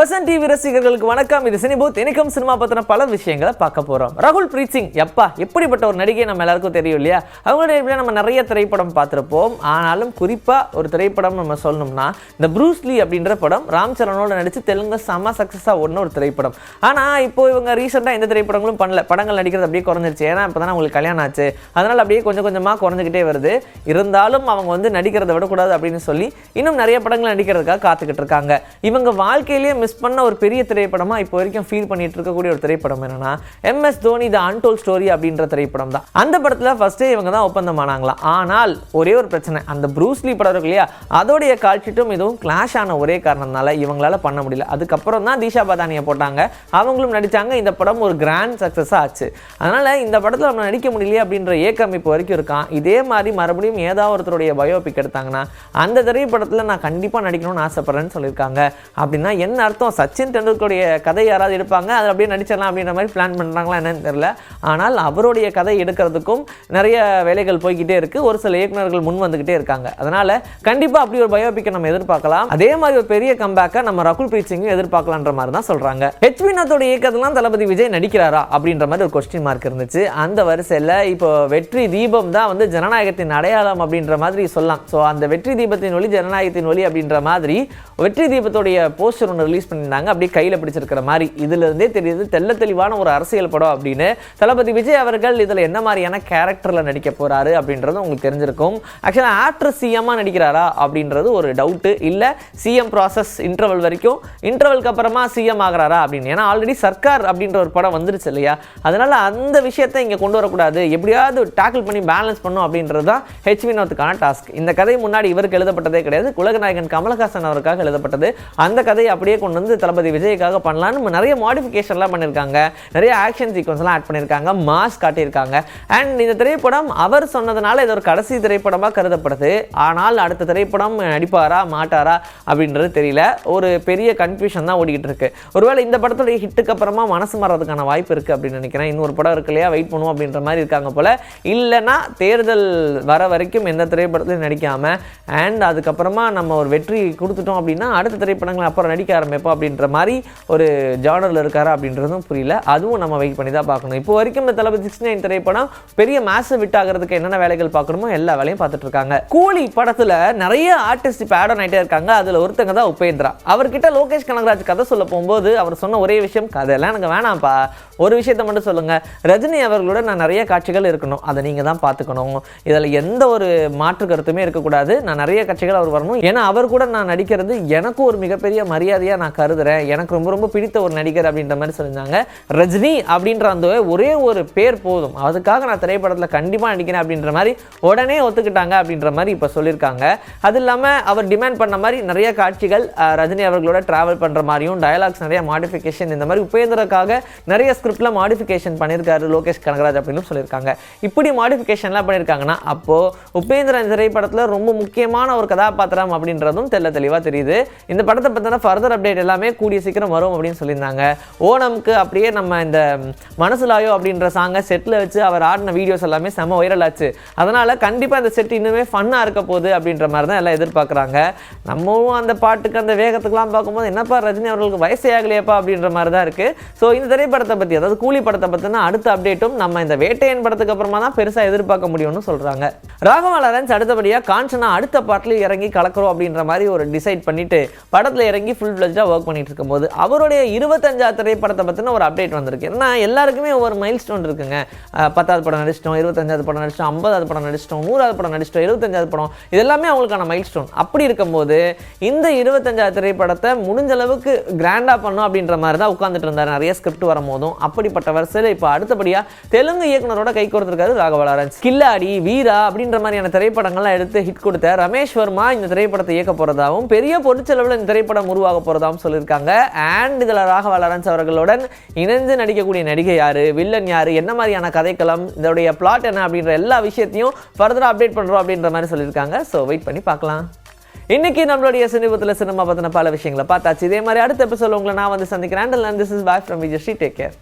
Person TV ரசிகர்களுக்கு வணக்கம். இது சினிபூத் தினிக்கம் சினிமா பத்தின பல விஷயங்களை பார்க்க போறோம். ராகுல் பிரீத் சிங் எப்பா எப்படிப்பட்ட ஒரு நடிகை நம்ம எல்லாருக்கும் தெரியும் இல்லையா? அவங்களுடைய நம்ம நிறைய திரைப்படம் பார்த்துருப்போம். ஆனாலும் குறிப்பா ஒரு திரைப்படம் நம்ம சொல்லணும்னா இந்த ப்ரூஸ்லி அப்படின்ற படம் ராம் சரணோட நடிச்சு தெலுங்கு செம சக்ஸஸா ஒன்று ஒரு திரைப்படம். ஆனா இப்போ இவங்க ரீசெண்டாக எந்த திரைப்படங்களும் பண்ணல. படங்கள் நடிக்கிறது அப்படியே குறைஞ்சிருச்சு. ஏன்னா இப்போ தானே அவங்களுக்கு கல்யாணம் ஆச்சு. அதனால அப்படியே கொஞ்சம் கொஞ்சமா குறைஞ்சிக்கிட்டே வருது. இருந்தாலும் அவங்க வந்து நடிக்கிறத விடக்கூடாது அப்படின்னு சொல்லி இன்னும் நிறைய படங்கள் நடிக்கிறதுக்காக காத்துக்கிட்டு இருக்காங்க. இவங்க வாழ்க்கையிலேயே மிஸ் மிஸ் பண்ண ஒரு பெரிய திரைப்படமாக இப்போ வரைக்கும் ஃபீல் பண்ணிட்டு இருக்கக்கூடிய ஒரு திரைப்படம் என்னன்னா MS Dhoni the untold story அப்படின்ற திரைப்படம் தான். அந்த படத்தில் ஃபஸ்ட்டே இவங்க தான் ஒப்பந்தம் ஆனாங்களாம் ஆனால் ஒரே ஒரு பிரச்சனை. அந்த ப்ரூஸ்லி படம் இருக்கு இல்லையா? அதோடைய கால்ஷீட்டும் இதுவும் கிளாஷ் ஆன ஒரே காரணத்தினால இவங்களால பண்ண முடியல. அதுக்கப்புறம் தான் தீஷா பதானியை போட்டாங்க. அவங்களும் நடித்தாங்க இந்த படம் ஒரு கிராண்ட் சக்ஸஸ் ஆச்சு. அதனால இந்த படத்தில் நம்ம நடிக்க முடியலையே அப்படின்ற ஏக்கம் இப்போ வரைக்கும் இருக்கான். இதே மாதிரி மறுபடியும் ஏதாவது ஒருத்தருடைய பயோபிக் எடுத்தாங்கன்னா அந்த திரைப்படத்தில் நான் கண்டிப்பாக நடிக்கணும்னு ஆசைப்படுறேன்னு சொல்லியிருக்காங்க. அப்படின்னா என்ன அர்த்தம்? சச்சின் டெண்டுல்கருடைய கதை யாராவது எடுப்பாங்க அதில் அப்படியே நடிச்சிடலாம் அப்படின்ற மாதிரி பிளான் பண்ணுறாங்களா என்னன்னு தெரியல. ஆனால் அவருடைய கதை எடுக்கிறதுக்கும் நிறைய வேலைகள் போய்கிட்டே இருக்குது ஒரு சில இயக்குநர்கள் முன் வந்துக்கிட்டே இருக்காங்க. அதனால் கண்டிப்பாக அப்படி ஒரு பயோபிக்கை நம்ம எதிர்பார்க்கலாம். அதே மாதிரி ஒரு பெரிய கம்பேக்கை நம்ம ரகுல் பிரீத் சிங்கும் எதிர்பார்க்கலான்ற மாதிரி தான் சொல்கிறாங்க ஹெச் வினோத்தோட இயக்கத்திலாம் தளபதி விஜய் நடிக்கிறாரா அப்படின்ற மாதிரி ஒரு கொஸ்டின் மார்க் இருந்துச்சு. அந்த வரிசையில் இப்போ வெற்றி தீபம் தான் வந்து ஜனநாயகத்தின் அடையாளம் அப்படின்ற மாதிரி சொல்லலாம். ஸோ அந்த வெற்றி தீபத்தின் ஒளி ஜனநாயகத்தின் ஒளி அப்படின்ற மாதிரி வெற்றி தீபத்துடைய போஸ்டர் ஒன்று ரிலீஸ் பண்ணியிருந்தாங்க. அப்படியே கையில் பிடிச்சிருக்கிற மாதிரி. இதுல இருந்தே தெரியுது தெள்ள தெளிவான ஒரு அரசியல் படம் அப்படின்னு. தளபதி விஜய் அவர்கள் இதில் என்ன மாதிரியான கேரக்டரில் நடிக்க போறாரு அப்படின்றது உங்களுக்கு தெரிஞ்சிருக்கும். ஆக்சுவலாக ஆக்டர் சிஎம்மாக நடிக்கிறாரா அப்படின்றது ஒரு டவுட்டு இல்லை. சிஎம் ப்ராசஸ் இன்டர்வல் வரைக்கும். இன்டர்வல்க்கு அப்புறமா சிஎம் ஆகிறாரா அப்படின்னு. ஏன்னா ஆல்ரெடி சர்க்கார் அப்படின்ற ஒரு படம் வந்துருச்சு இல்லையா? அதனால அந்த விஷயத்தை இங்கே கொண்டு வரக்கூடாது. எப்படியாவது டேக்கிள் பண்ணி பேலன்ஸ் பண்ணும் அப்படின்றது தான் ஹெச் வினோத்துக்கான டாஸ்க் இந்த கதை முன்னாடி இவருக்கு எழுதப்பட்டதே கிடையாது. குலகநாயகன் கமலஹாசன் அவருக்காக எழுதப்பட்டது. அந்த கதையை அப்படியே கொண்டு வந்து தளபதி விஜய்க்காக பண்ணலான்னு நிறைய மாடிஃபிகேஷன்லாம் பண்ணியிருக்காங்க. நிறைய ஆக்ஷன் சீக்வன்ஸ்லாம் ஆட் பண்ணியிருக்காங்க. மாஸ் காட்டியிருக்காங்க. அண்ட் இந்த திரைப்படம் அவர் சொன்னதுனால இது ஒரு கடைசி திரைப்படமாக கருதப்படுது. ஆனால் அடுத்த திரைப்படம் நடிப்பாரா மாட்டாரா அப்படின்றது தெரியல. ஒரு பெரிய கன்ஃபியூஷன் தான் ஓடிக்கிட்டு இருக்கு. ஒருவேளை இந்த படத்துடைய ஹிட்டுக்கு அப்புறமா மனசு மாறதுக்கான வாய்ப்பு இருக்குது அப்படின்னு நினைக்கிறேன். இன்னொரு படம் இருக்கு இல்லையா? வெயிட் பண்ணுவோம் அப்படின்ற மாதிரி இருக்காங்க போல். இல்லைன்னா தேர்தல் வர வரைக்கும் எந்த திரைப்படத்துலையும் நடிக்காமல் அண்ட் அதுக்கப்புறமா நம்ம ஒரு வெற்றி கொடுத்துட்டோம் அப்படின்னா அடுத்த திரைப்படங்கள் அப்புறம் நடிக்க ஆரம்பிப்போம். அப்படின்ற மாதிரி ஒரு ஜானரில் இருக்காரா அப்படின்றதும் புரியல. அதுவும் நம்ம வெயிட் பண்ணி தான் பார்க்கணும். இப்போ வரைக்கும் இந்த தளபதி சிக்ஸ்டி நைன் திரைப்படம் பெரிய மேச விட் ஆகிறதுக்கு என்னென்ன வேலைகள் பார்க்கணுமோ எல்லா வேலையும் பார்த்துட்டு இருக்காங்க. கூலி படத்தில் நிறைய ஆர்டிஸ்ட் இப்போ ஆட் ஆன் ஆகிட்டே இருக்காங்க. அதில் ஒருத்தங்க தான் உபேந்திரா. அவர்கிட்ட லோகேஷ் கனகராஜ் கதை சொல்ல போகும்போது அவர் சொன்ன ஒரே விஷயம் கதையெல்லாம் எனக்கு வேணாம்ப்பா. ஒரு விஷயத்தை மட்டும் சொல்லுங்க. ரஜினி அவர்களோட நான் நிறைய காட்சிகள் இருக்கணும். அதை நீங்கள் தான் பார்த்துக்கணும். இதில் எந்த ஒரு மாற்று கருத்துமே இருக்கக்கூடாது. நான் நிறைய காட்சிகள் அவர் வரணும். ஏன்னா அவர் கூட நான் நடிக்கிறது எனக்கும் ஒரு மிகப்பெரிய மரியாதையாக நான் கருதுறேன். எனக்கு ரொம்ப ரொம்ப பிடித்த ஒரு நடிகர் அப்படின்ற மாதிரி சொல்லியிருந்தாங்க. ரஜினி அப்படின்ற அந்த ஒரே ஒரு பேர் போதும். அதுக்காக நான் திரைப்படத்தில் கண்டிப்பாக நடிக்கிறேன் அப்படின்ற மாதிரி உடனே ஒத்துக்கிட்டாங்க அப்படின்ற மாதிரி இப்போ சொல்லியிருக்காங்க. அது இல்லாமல் அவர் டிமாண்ட் பண்ண மாதிரி நிறைய காட்சிகள் ரஜினி அவர்களோட ட்ராவல் பண்ணுற மாதிரியும் டயலாக்ஸ் நிறைய மாடிஃபிகேஷன் இந்த மாதிரி உபேந்திரக்காக நிறைய ஸ்கிரிப்டில் மாடிஃபிகேஷன் பண்ணியிருக்காரு லோகேஷ் கனகராஜ் அப்படின்னு சொல்லியிருக்காங்க. இப்படி மாடிஃபிகேஷன்லாம் பண்ணியிருக்காங்கன்னா அப்போது உபேந்திரன் திரைப்படத்தில் ரொம்ப முக்கியமான ஒரு கதாபாத்திரம் அப்படின்றதும் தெல்ல தெளிவாக தெரியுது. இந்த படத்தை பற்றின ஃபர்தர் அப்டேட் எல்லாமே கூடிய சீக்கிரம் வரும் அப்படின்னு சொல்லியிருந்தாங்க. ஓணம்க்கு அப்படியே நம்ம இந்த மனசுலாயோ அப்படின்ற சாங்கை செட்டில் வச்சு அவர் ஆடின வீடியோஸ் எல்லாமே செம்ம வைரல் ஆச்சு. அதனால் கண்டிப்பாக இந்த செட் இன்னுமே ஃபன்னாக இருக்க போகுது அப்படின்ற மாதிரி தான் எல்லாம் எதிர்பார்க்குறாங்க. நம்மளும் அந்த பாட்டுக்கு அந்த வேகத்துக்குலாம் பார்க்கும்போது என்னப்பா ரஜினி அவர்களுக்கு வயசே ஆகலையப்பா அப்படின்ற மாதிரி தான் இருக்குது ஸோ இந்த திரைப்படத்தை பற்றி அதாவது கூலி படத்தை பற்றினா அடுத்த அப்டேட்டும் நம்ம இந்த வேட்டையன் படத்துக்கு அப்புறமா தான் பெருசாக எதிர்பார்க்க முடியும்னு சொல்கிறாங்க ராகவா லாரன்ஸ் அடுத்தபடியாக காஞ்சனா அடுத்த பாட்டில் இறங்கி கலக்கிறோம் அப்படின்ற மாதிரி ஒரு டிசைட் பண்ணிட்டு படத்தில் இறங்கி ஃபுல் ஃப்ளெஜ்டாக ஒர்க் பண்ணிகிட்டு இருக்கும்போது அவருடைய இருபத்தஞ்சாவது திரைப்படத்தை பற்றின ஒரு அப்டேட் வந்திருக்கு. ஏன்னா எல்லாருக்குமே ஒவ்வொரு மைல் ஸ்டோன் இருக்குங்க பத்தாவது படம் நடிச்சிட்டோம் இருபத்தஞ்சாவது படம் நடிச்சிட்டோம் ஐம்பதாவது படம் நடிச்சிட்டோம் நூறாவது படம் நடிச்சிட்டோம் எழுபத்தஞ்சாவது படம். இது எல்லாமே அவங்களுக்கான மைல் ஸ்டோன் அப்படி இருக்கும்போது இந்த இருபத்தஞ்சாவது திரைப்படத்தை முடிஞ்ச அளவுக்கு கிராண்டாக பண்ணும் அப்படின்ற மாதிரி தான் உட்காந்துட்டு இருந்தார். நிறைய ஸ்கிரிப்ட் வரும்போதும் அப்படிப்பட்ட வரிசையில் இப்போ அடுத்தபடியாக தெலுங்கு இயக்குனரோட கை கொடுத்துருக்காரு ராகவ லாரன்ஸ் கில்லாடி வீரா அப்படின்ற மாதிரியான திரைப்படங்கள்லாம் எடுத்து ஹிட் கொடுத்த ரமேஷ் வர்மா இந்த திரைப்படத்தை இயக்க போகிறதாவும் பெரிய பொருட்செலவில் இந்த திரைப்படம் உருவாக சொல்லியிருக்காங்க. அண்ட் இதில் ராகவ லாரன்ஸ் அவர்களுடன் இணைந்து நடிக்கக்கூடிய நடிகை யாரு வில்லன் யாரு என்ன மாதிரியான கதைக்களம் இதோடைய பிளாட் என்ன அப்படின்ற எல்லா விஷயத்தையும் ஃபர்தராக அப்டேட் பண்ணுறோம் அப்படின்ற மாதிரி சொல்லியிருக்காங்க. ஸோ வெயிட் பண்ணி பார்க்கலாம். இன்னைக்கு நம்மளுடைய சினிமத்தில் சினிமா பற்றின பல விஷயங்களை பார்த்தாச்சு. இதே மாதிரி அடுத்த எபிசோட் உங்களை நான் வந்து சந்திக்கிறேன். This is back from Vijay Sri take care